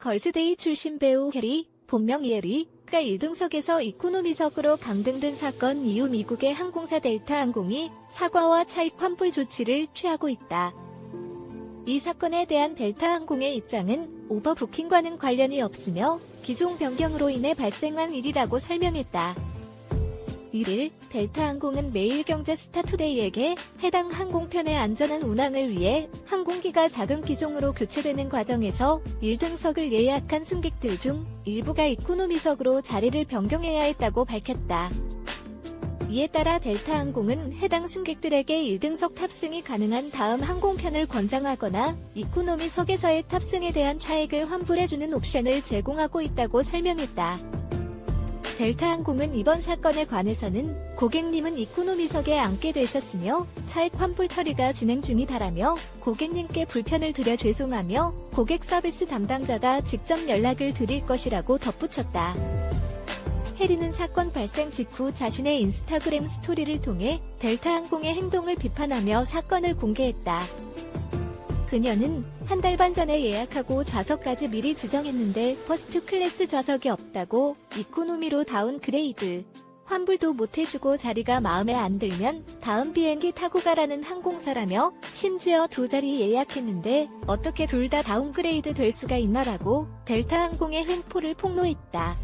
걸스데이 출신 배우 해리, 본명 예리가 1등석에서 이코노미석으로 강등된 사건 이후 미국의 항공사 델타 항공이 사과와 차익 환불 조치를 취하고 있다. 이 사건에 대한 델타 항공의 입장은 오버부킹과는 관련이 없으며 기종 변경으로 인해 발생한 일이라고 설명했다. 1일 델타 항공은 매일경제 스타투데이에게 해당 항공편의 안전한 운항을 위해 항공기가 작은 기종으로 교체되는 과정에서 1등석을 예약한 승객들 중 일부가 이코노미석으로 자리를 변경해야 했다고 밝혔다. 이에 따라 델타 항공은 해당 승객들에게 1등석 탑승이 가능한 다음 항공편을 권장하거나 이코노미석에서의 탑승에 대한 차액을 환불해주는 옵션을 제공하고 있다고 설명했다. 델타 항공은 이번 사건에 관해서는 고객님은 이코노미석에 앉게 되셨으며 차액 환불 처리가 진행 중이다라며 고객님께 불편을 드려 죄송하며 고객 서비스 담당자가 직접 연락을 드릴 것이라고 덧붙였다. 해리는 사건 발생 직후 자신의 인스타그램 스토리를 통해 델타 항공의 행동을 비판하며 사건을 공개했다. 그녀는 한 달 반 전에 예약하고 좌석까지 미리 지정했는데 퍼스트 클래스 좌석이 없다고 이코노미로 다운 그레이드. 환불도 못해주고 자리가 마음에 안 들면 다음 비행기 타고 가라는 항공사라며 심지어 두 자리 예약했는데 어떻게 둘 다 다운그레이드 될 수가 있나라고 델타 항공의 횡포를 폭로했다.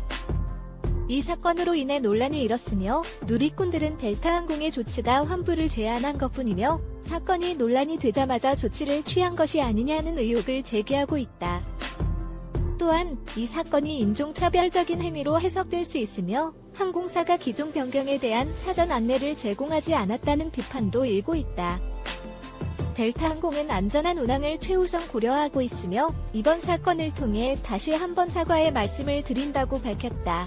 이 사건으로 인해 논란이 일었으며 누리꾼들은 델타 항공의 조치가 환불을 제한한 것뿐이며 사건이 논란이 되자마자 조치를 취한 것이 아니냐는 의혹을 제기하고 있다. 또한 이 사건이 인종차별적인 행위로 해석될 수 있으며 항공사가 기종 변경에 대한 사전 안내를 제공하지 않았다는 비판도 일고 있다. 델타 항공은 안전한 운항을 최우선 고려하고 있으며 이번 사건을 통해 다시 한번 사과의 말씀을 드린다고 밝혔다.